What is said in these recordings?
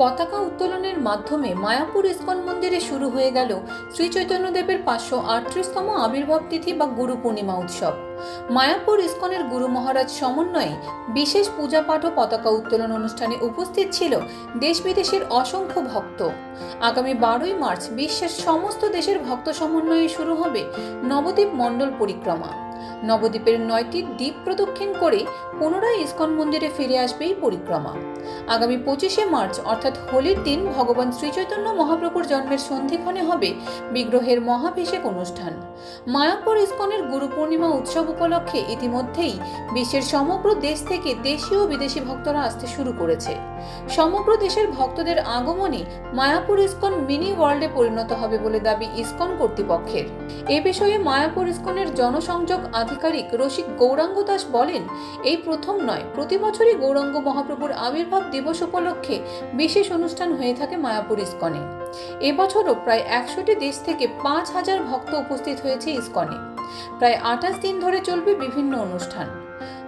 পতাকা উত্তোলনের মাধ্যমে মায়াপুর ইস্কন মন্দিরে শুরু হয়ে গেল শ্রী চৈতন্যদেবের পাঁচশো আটত্রিশতম আবির্ভাব তিথি বা গুরু পূর্ণিমা উৎসব। মায়াপুর ইস্কনের গুরু মহারাজ সমন্বয়ে বিশেষ পূজা পাঠ ও পতাকা উত্তোলন অনুষ্ঠানে উপস্থিত ছিল দেশ বিদেশের অসংখ্য ভক্ত। আগামী বারোই মার্চ বিশ্বের সমস্ত দেশের ভক্ত সমন্বয়ে শুরু হবে নবদ্বীপ মণ্ডল পরিক্রমা। নবদ্বীপের নয়টি দ্বীপ প্রদক্ষিণ করে পুনরায় ইস্কন মন্দিরে ফিরে আসবে এই পরিক্রমা। আগামী পঁচিশে মার্চ, অর্থাৎ হোলির দিন, ভগবান শ্রীচৈতন্য মহাপ্রভুর জন্মের সন্ধিক্ষণে হবে বিগ্রহের মহাভিষেক অনুষ্ঠান। মায়াপুর ইস্কনের গুরু পূর্ণিমা উৎসব উপলক্ষে ইতিমধ্যেই বিশ্বের সমগ্র দেশ থেকে দেশীয় বিদেশি ভক্তরা আসতে শুরু করেছে। সমগ্র দেশের ভক্তদের আগমনে মায়াপুর ইস্কন মিনি ওয়ার্ল্ডে পরিণত হবে বলে দাবি ইস্কন কর্তৃপক্ষের। এ বিষয়ে মায়াপুর ইস্কনের জনসংযোগ আধিকারিক রসিক গৌরাঙ্গ দাস বলেন, এই প্রথম নয়, প্রতি বছরই গৌরাঙ্গ মহাপ্রভুর আবির্ভাব দিবস উপলক্ষে বিশেষ অনুষ্ঠান হয়ে থাকে মায়াপুর ইস্কনে। এবছরও প্রায় একশোটি দেশ থেকে পাঁচ হাজার ভক্ত উপস্থিত হয়েছে ইস্কনে। প্রায় আঠাশ দিন ধরে চলবে বিভিন্ন অনুষ্ঠান।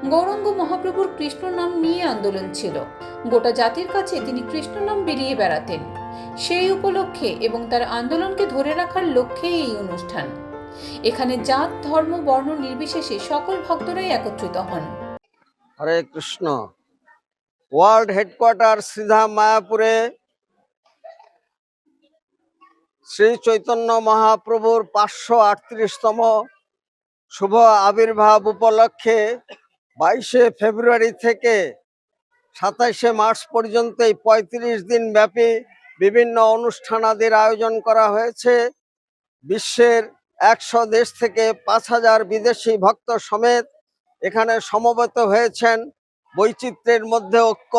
গৌরাঙ্গ মহাপ্রভুর কৃষ্ণ নাম নিয়ে আন্দোলন ছিল। গোটা জাতির কাছে তিনি কৃষ্ণ নাম বিলিয়ে বেড়াতেন। সেই উপলক্ষে এবং তার আন্দোলনকে ধরে রাখার লক্ষ্যে এই অনুষ্ঠান। এখানে জাত, ধর্ম, বর্ণ নির্বিশেষে সকল ভক্তরাই একত্রিত হন। হরে কৃষ্ণ। ওয়ার্ল্ড হেডকোয়ার্টার সিধা মায়াপুরে শ্রী চৈতন্য মহাপ্রভুর পাঁচশো আটত্রিশতম শুভ আবির্ভাব উপলক্ষে বাইশে ফেব্রুয়ারি থেকে সাতাইশে মার্চ পর্যন্ত এই পঁয়ত্রিশ দিন ব্যাপী বিভিন্ন অনুষ্ঠানাদির আয়োজন করা হয়েছে। বিশ্বের একশো দেশ থেকে পাঁচ হাজার বিদেশি ভক্ত সমেত এখানে সমবেত হয়েছেন। বৈচিত্র্যের মধ্যে ঐক্য।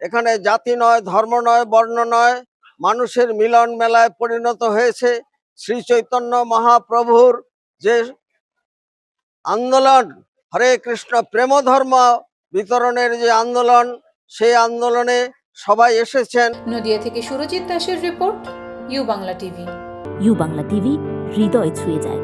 এখানে জাতি নয় ধর্ম নয় বর্ণ নয় মানুষের মিলন মেলায় পরিণত হয়েছে। শ্রী চৈতন্য মহাপ্রভুর যে আন্দোলন হরে কৃষ্ণ প্রেম ধর্ম বিতরণের যে আন্দোলন সেই আন্দোলনে সবাই এসেছেন। নদিয়া থেকে সুরজিৎ দাসের report U Bangla TV. U Bangla TV হৃদয় ছুঁয়ে যায়।